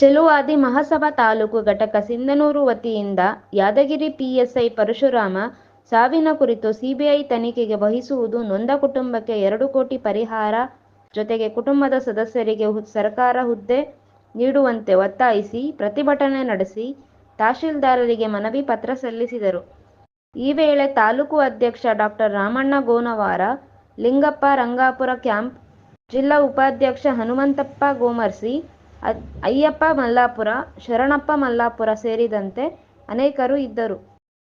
ಚೆಲುವಾದಿ ಮಹಾಸಭಾ ತಾಲೂಕು ಘಟಕ ಸಿಂಧನೂರು ವತಿಯಿಂದ ಯಾದಗಿರಿ ಪಿಎಸ್ಐ ಪರಶುರಾಮ ಸಾವಿನ ಕುರಿತು ಸಿಬಿಐ ತನಿಖೆಗೆ ವಹಿಸುವುದು ನೊಂದ ಕುಟುಂಬಕ್ಕೆ ಎರಡು ಕೋಟಿ ಪರಿಹಾರ ಜೊತೆಗೆ ಕುಟುಂಬದ ಸದಸ್ಯರಿಗೆ ಸರ್ಕಾರ ಹುದ್ದೆ ನೀಡುವಂತೆ ಒತ್ತಾಯಿಸಿ ಪ್ರತಿಭಟನೆ ನಡೆಸಿ ತಹಶೀಲ್ದಾರರಿಗೆ ಮನವಿ ಪತ್ರ ಸಲ್ಲಿಸಿದರು. ಈ ವೇಳೆ ತಾಲೂಕು ಅಧ್ಯಕ್ಷ ಡಾಕ್ಟರ್ ರಾಮಣ್ಣ ಗೋನವಾರ, ಲಿಂಗಪ್ಪ ರಂಗಾಪುರ ಕ್ಯಾಂಪ್, ಜಿಲ್ಲಾ ಉಪಾಧ್ಯಕ್ಷ ಹನುಮಂತಪ್ಪ ಗೋಮರ್ಸಿ ಅಯ್ಯಪ್ಪ ಮಲ್ಲಾಪುರ, ಶರಣಪ್ಪ ಮಲ್ಲಾಪುರ ಸೇರಿದಂತೆ ಅನೇಕರು ಇದ್ದರು.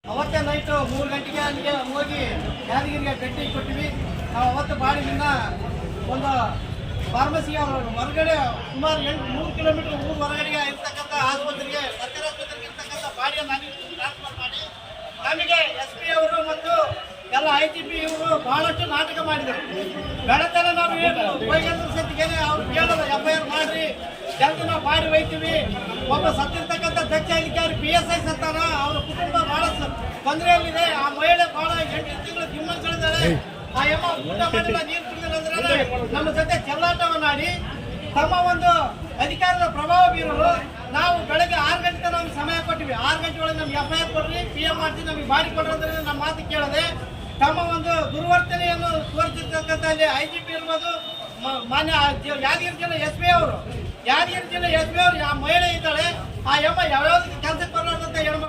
ಅವತ್ತೇ ಗಂಟೆಗೆ ಹೋಗಿ ನಾವು ಒಂದು ಫಾರ್ಮಸಿ ಹೊರಗಡೆ ಸುಮಾರು ಎಂಟು ಮೂರು ಕಿಲೋಮೀಟರ್ ಊರು ಹೊರಗಡೆಗೆ ಇರ್ತಕ್ಕಂಥ ಆಸ್ಪತ್ರೆಗೆ ಸರ್ಕಾರಿ ಆಸ್ಪತ್ರೆಗೆ ಇರ್ತಕ್ಕಂಥ ಬಾಡಿಯನ್ನು ಟ್ರಾನ್ಸ್ಫರ್ ಮಾಡಿ, ನಮಗೆ ಎಸ್ ಪಿ ಅವರು ಮತ್ತು ಎಲ್ಲ ಐ ಜಿ ಪಿ ಇವರು ಬಹಳಷ್ಟು ನಾಟಕ ಮಾಡಿದರು. ಬೆಳತನ ನಾವು ಏನು ವೈಗಂದ್ರ ಸತ್ತಿಗೆ ಅವ್ರು ಕೇಳಲ್ಲ ಎಫ್ ಐ ಆರ್ ಮಾಡ್ರಿ ಜಲ್ದಿ ನಾವು ಮಾಡಿ ಒಯ್ತೀವಿ ಒಬ್ಬ ಸತ್ತಿರ್ತಕ್ಕಂಥ ದಕ್ಷ ಅಧಿಕಾರಿ ಪಿ ಎಸ್ ಐ ಸತ್ತಾರ ಅವ್ರ ಕುಟುಂಬ ಬಹಳ ಸ- ತೊಂದರೆಯಲ್ಲಿದೆ. ಆ ಮಹಿಳೆ ಬಹಳ ಎಂಟು ತಿಂಗಳು ದಿಮ್ಮಗಳಿದ್ದಾಳೆ ಆ ಎಮ್ಮ ಊಟ ಮಾಡಿಲ್ಲ ನೀರು ಕುಡಿದಿಲ್ಲ ಅಂದ್ರೆ ನಮ್ಮ ಜೊತೆ ಚೆಲ್ಲಾಟವನ್ನಾಡಿ ತಮ್ಮ ಒಂದು ಅಧಿಕಾರದ ಪ್ರಭಾವ ಬೀರಲು ನಾವು ಬೆಳಗ್ಗೆ ಆರು ಗಂಟೆ ನಮ್ಗೆ ಸಮಯ ಕೊಟ್ಟಿವಿ. ಆರು ಗಂಟೆ ಒಳಗೆ ನಮ್ಗೆ ಎಫ್ ಐ ಆರ್ ಕೊಡ್ರಿ ಪಿ ಎಂ ಮಾಡ್ತೀವಿ ನಮಗೆ ಬಾಡಿ ಕೊಡ್ರಿ ಅಂದ್ರೆ ನಮ್ಮ ಮಾತು ಕೇಳದೆ ತಮ್ಮ ಒಂದು ದುರ್ವರ್ತನೆಯನ್ನು ತೋರಿಸಿರ್ತಕ್ಕಂಥ ಅಲ್ಲಿ ಐ ಜಿ ಪಿ ಇರ್ಬೋದು ಮಾನ್ಯ ಯಾದಗಿರಿ ಜಿಲ್ಲೆ ಎಸ್ ಪಿ ಅವರು. ಯಾದಗಿರಿ ಜಿಲ್ಲೆ ಎಸ್ ಪಿ ಅವರು, ಆ ಮಹಿಳೆ ಇದ್ದಾಳೆ. ಆ ಯಮ್ಮ ಯಾವ್ಯಾವ ಕೆಲಸಕ್ಕೆ ಬರಲ್ಲ